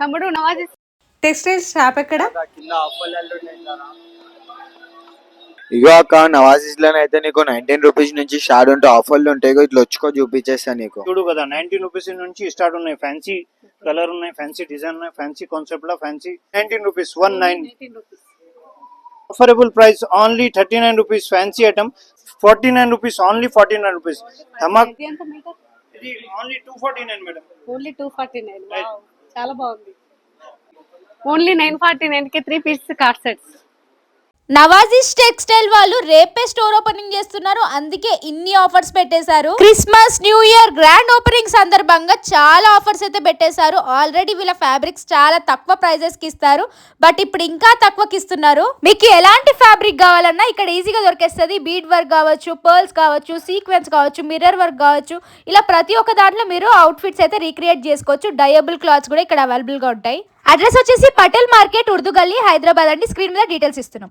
తమ్ముడు Nawaz textile shop ఎక్కడ? ఇగో అక్క నవాజీస్ అయితే నీకు నైన్టీన్ రూపీస్ నుంచి స్టార్ట్ ఉంటే ఆఫర్లు ఉంటాయి. ఇట్లా వచ్చుకో చూపించేస్తా నీకు. చూడు కదా నైన్టీన్ రూపీస్ నుంచి స్టార్ట్ ఉన్నాయి. ఫ్యాన్సీ కలర్ ఉన్నాయి ఫ్యాన్సీ డిజైన్ ఉన్నాయి ఫ్యాన్సీ కాన్సెప్ట్లో fancy nineteen rupees one nine affordable price only thirty nine rupees fancy item forty nine rupees only forty nine rupees ధమాక్ only two forty nine madam only two forty nine చాలా బాగుంది. Only nine forty నైన్కి three piece card sets Nawazish textile వాళ్ళు రేపే store opening చేస్తున్నారు. అందుకే ఇన్ని offers పెట్టేశారు. Christmas new year grand opening సందర్భంగా చాలా ఆఫర్స్ అయితే పెట్టేశారు. ఆల్రెడీ వీళ్ళ ఫ్యాబ్రిక్స్ చాలా తక్కువ ప్రైజెస్కి ఇస్తారు. బట్ ఇప్పుడు ఇంకా తక్కువకి ఇస్తున్నారు. మీకు ఎలాంటి ఫ్యాబ్రిక్ కావాలన్నా ఇక్కడ ఈజీగా దొరికేస్తుంది. బీడ్ వర్క్ కావచ్చు పర్ల్స్ కావచ్చు సీక్వెన్స్ కావచ్చు మిర్రర్ వర్క్ కావచ్చు. ఇలా ప్రతి ఒక్క దాంట్లో మీరు అవుట్ఫిట్స్ అయితే రీక్రియేట్ చేసుకోవచ్చు. డయబుల్ క్లాత్స్ కూడా ఇక్కడ అవైలబుల్గా ఉంటాయి. అడ్రస్ వచ్చేసి పటేల్ మార్కెట్ ఉర్దూ గల్లీ హైదరాబాద్ అండి. స్క్రీన్ మీద డీటెయిల్స్ ఇస్తున్నాం.